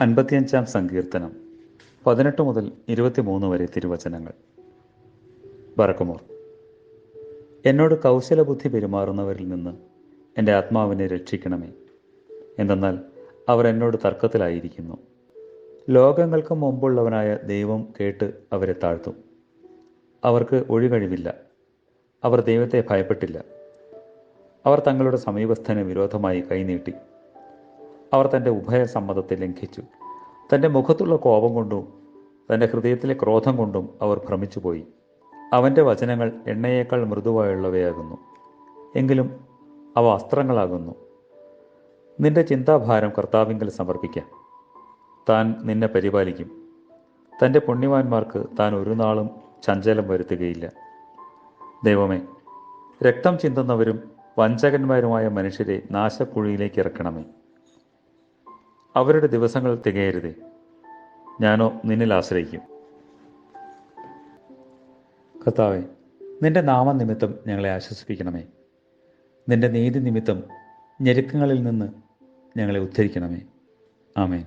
അൻപത്തിയഞ്ചാം സങ്കീർത്തനം പതിനെട്ട് മുതൽ ഇരുപത്തിമൂന്ന് വരെ തിരുവചനങ്ങൾ. ബറക്കുമോർ എന്നോട് കൗശലബുദ്ധി പെരുമാറുന്നവരിൽ നിന്ന് എന്റെ ആത്മാവിനെ രക്ഷിക്കണമേ. എന്തെന്നാൽ അവർ എന്നോട് തർക്കത്തിലായിരിക്കുന്നു. ലോകങ്ങൾക്ക് മുമ്പുള്ളവനായ ദൈവം കേട്ട് അവരെ താഴ്ത്തും. അവർക്ക് ഒഴികഴിവില്ല. അവർ ദൈവത്തെ ഭയപ്പെട്ടില്ല. അവർ തങ്ങളുടെ സമീപസ്ഥന് വിരോധമായി കൈനീട്ടി. അവർ തന്റെ ഉഭയസമ്മതത്തെ ലംഘിച്ചു. തന്റെ മുഖത്തുള്ള കോപം കൊണ്ടും തന്റെ ഹൃദയത്തിലെ ക്രോധം കൊണ്ടും അവർ ഭ്രമിച്ചുപോയി. അവന്റെ വചനങ്ങൾ എണ്ണയേക്കാൾ മൃദുവായുള്ളവയാകുന്നു. എങ്കിലും അവ അസ്ത്രങ്ങളാകുന്നു. നിന്റെ ചിന്താഭാരം കർത്താവിങ്കൽ സമർപ്പിക്കാം. താൻ നിന്നെ പരിപാലിക്കും. തന്റെ പുണ്യവാന്മാർക്ക് താൻ ഒരു നാളും ചഞ്ചലം വരുത്തുകയില്ല. ദൈവമേ രക്തം ചിന്തുന്നവരും വഞ്ചകന്മാരുമായ മനുഷ്യരെ നാശക്കുഴിയിലേക്ക് ഇറക്കണമേ. അവരുടെ ദിവസങ്ങൾ തികയരുതേ. ഞാനോ നിന്നിൽ ആശ്രയിക്കും. കർത്താവെ നിന്റെ നാമനിമിത്തം ഞങ്ങളെ ആശ്വസിപ്പിക്കണമേ. നിന്റെ നീതി നിമിത്തം ഞെരുക്കങ്ങളിൽ നിന്ന് ഞങ്ങളെ ഉദ്ധരിക്കണമേ. ആമേൻ.